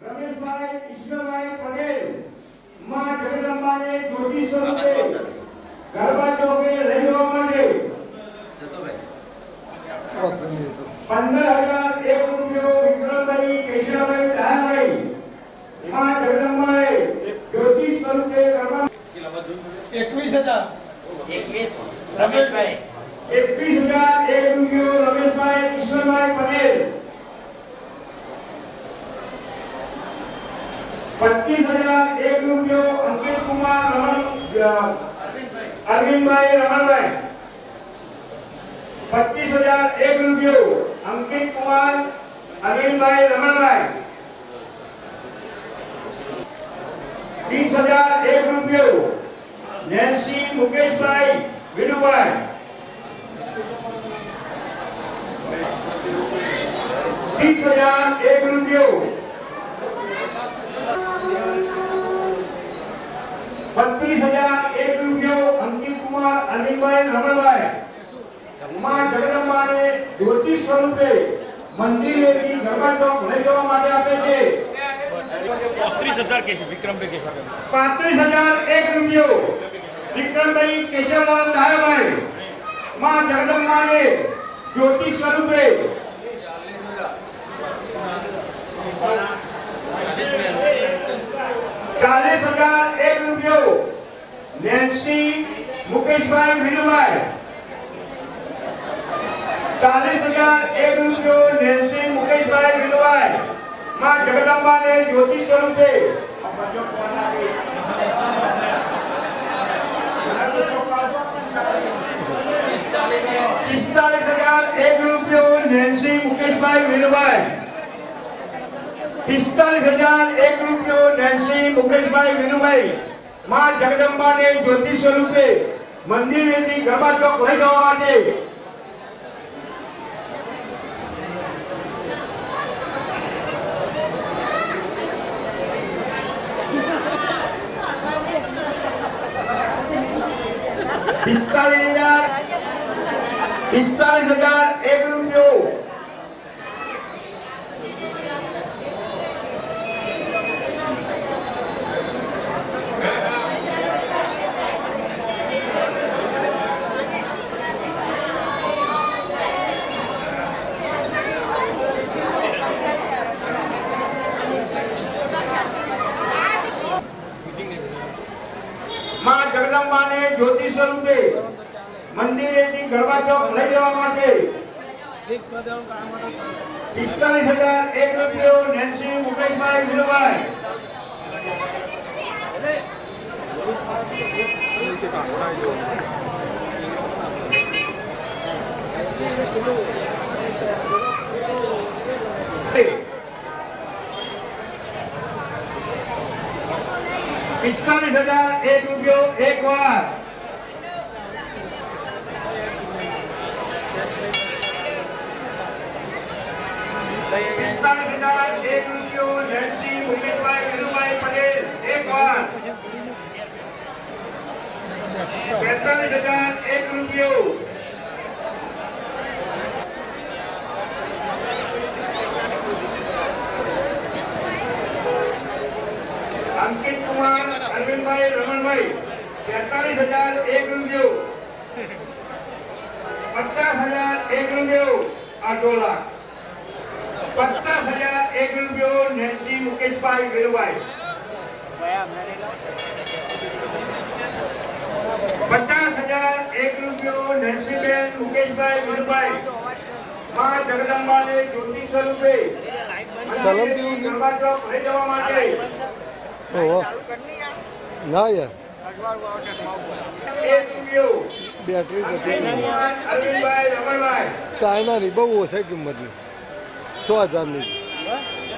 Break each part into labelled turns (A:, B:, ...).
A: રમેશભાઈ ઈશ્વરભાઈ પટેલ માં જગદંબાને જ્યોતિ સ્વરૂપે ગરબા ચોકે લઈ જવા માટે પંદર હજાર એક રૂપિયો વિક્રમભાઈ કેશવભાઈ દયાભાઈ માં જગદંબાએ જ્યોતિ સ્વરૂપે ગરબા
B: એકવીસ હજાર
C: એકવીસ રમેશભાઈ
A: એકવીસ હજાર એક રૂપિયો અરવિંદભાઈ રમણભાઈ પચીસ હજાર એક રૂપિયો અંકિત કુમાર અરવિંદભાઈ રમણભાઈ ત્રીસ હજાર એક રૂપિયો નેન્સી મુકેશભાઈ વિનુભાઈ ત્રીસ હજાર એક રૂપિયો અરવિંદભાઈ રમણભાઈ માં જગદંબાને જ્યોતિ સ્વરૂપે મંદિરેથી ગરબા ચોક લઈ જવા માટે આપે છે
C: ત્રીસ હજાર કે છે વિક્રમભાઈ કે છે
A: પાંત્રીસ હજાર એક રૂપિયો વિક્રમભાઈ કેશવલાલ ડાયાભાઈ માં જગદંબાને જ્યોતિ સ્વરૂપે ચાલીસ હજાર એક રૂપિયો નેન્સી મુકેશભાઈ વિનુભાઈ ચાલીસ હજાર એક રૂપિયો નેન્સી મુકેશભાઈ વિનુભાઈ માં જગદંબાને જ્યોતિ સ્વરૂપે પિસ્તાલીસ હજાર એક રૂપિયો નેન્સી મુકેશભાઈ વિનુભાઈ પિસ્તાલીસ હજાર એક રૂપિયો નેન્સી મુકેશભાઈ વિનુભાઈ માં જગદંબાને જ્યોતિ સ્વરૂપે મંદિરેથી ગરબા ચોક લઈ જવા માટે પિસ્તાલીસ હજાર પિસ્તાલીસ જ્યોતિ સ્વરૂપે મંદિરેથી ગરબા ચોક લઈ જવા માટે પિસ્તાલીસ હજાર એક રૂપિયો નેન્સી મુકેશભાઈ વિનુભાઈ પિસ્તાલીસ હજાર એક રૂપિયો એક વાર પિસ્તાલીસ હજાર એક રૂપિયો નેન્સી મુકેશભાઈ વિનુભાઈ પટેલ એક વાર બેતાલીસ હજાર એક રૂપિયો અંકિત કુમાર અરવિંદભાઈ રમણભાઈ બેતાલીસ હજાર એક રૂપિયો પચાસ હજાર એક રૂપિયો અઢો લાખ નેન્સીબેન વીરભાઈ માં જગદંબાને જ્યોતિ સ્વરૂપે
D: સલામ દેવું
A: ગરબા ચોક લઈ જવા માટે.
D: ના યાર. બેટરી ચાઇનાની બહુ ઓછા કિંમતની. સો હજારની.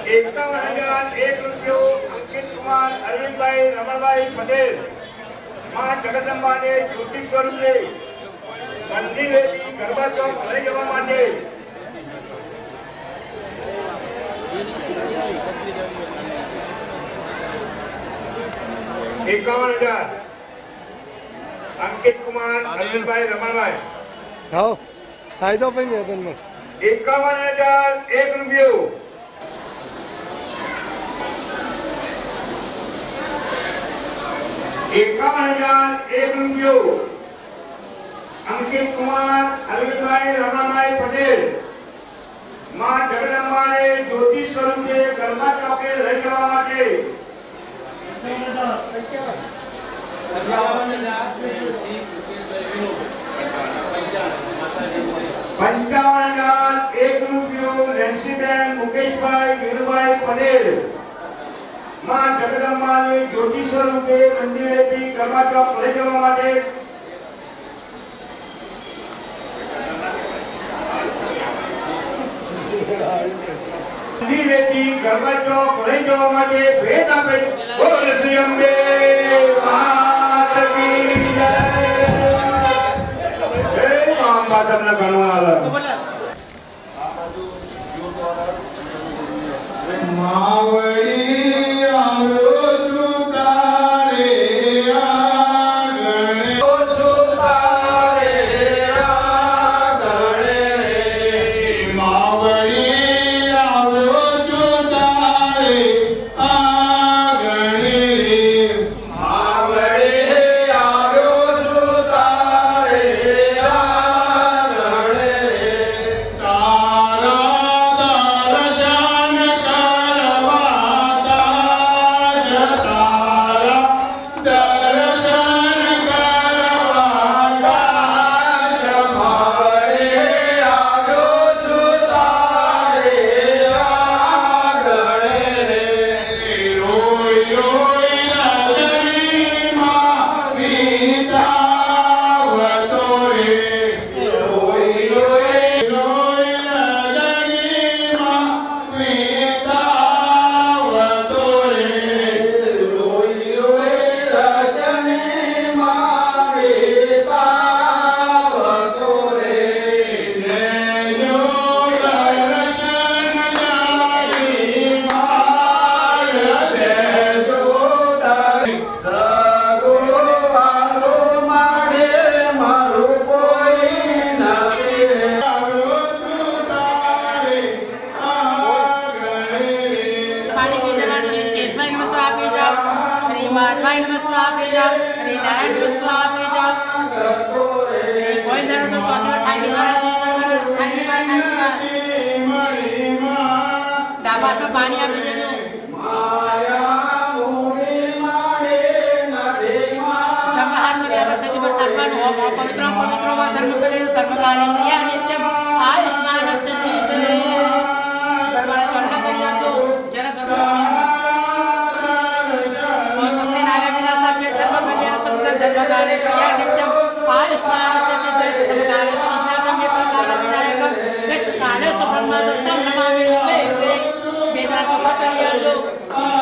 A: એકાવન હજાર એક રૂપિયો. અંકિત કુમાર અરવિંદભાઈ રમણભાઈ પટેલ. માં જગદંબાને જ્યોતિ સ્વરૂપે જવા માટે. એકાવન હજાર. અંકિત કુમાર અનિલભાઈ રમણભાઈ.
D: હા ફાયદો પણ વેતનમાં
A: એકાવન હજાર એક રૂપિયો. એકાવન હજાર એક રૂપિયો. અંકિત કુમાર અરવિંદભાઈ રમણભાઈ પટેલ. માં જગદંબાને જ્યોતિ સ્વરૂપે ગરબા ચોકે લઈ જવા માટે. એક રૂપિયો મુકેશભાઈ વીરભાઈ પટેલ. માં જગદંબાને જ્યોતિ સ્વરૂપે મંદિરેથી ગરબા ચોક લઈ જવા માટે મંદિરેથી ગરબા ચોક લઈ જવા માટે ભેટ આપે બોલ શ્રી અંબે માત કી જય. જય મા અંબા તમને ઘણું
D: આવ્યો
E: आवाज़ में पानी आप भेजेंगे सबका हाथ में आवाज़ संगीत पर सम्मान हो मो पवित्र पवित्र व धर्म पर धर्म कालम या नित्यम आयुष्मान से सीते हमारा चलना करिए आप तो जरा करो धर्म कार्य क्रिया नित्यम आयुष्मान से सिद्ध। धर्म कार्य समझना तम यत्र काल विनायकम यत्र काल सुब्रह्मण्यम नमामि योगे युगे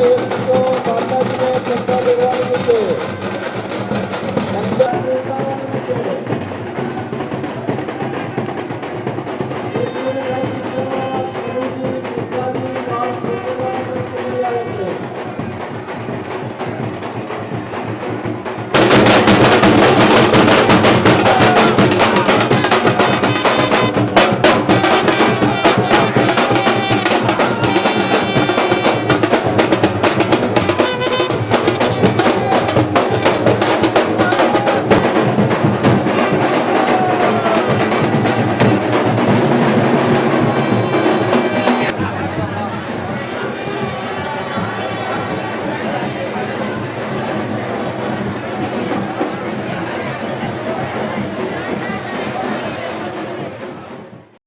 B: Deus.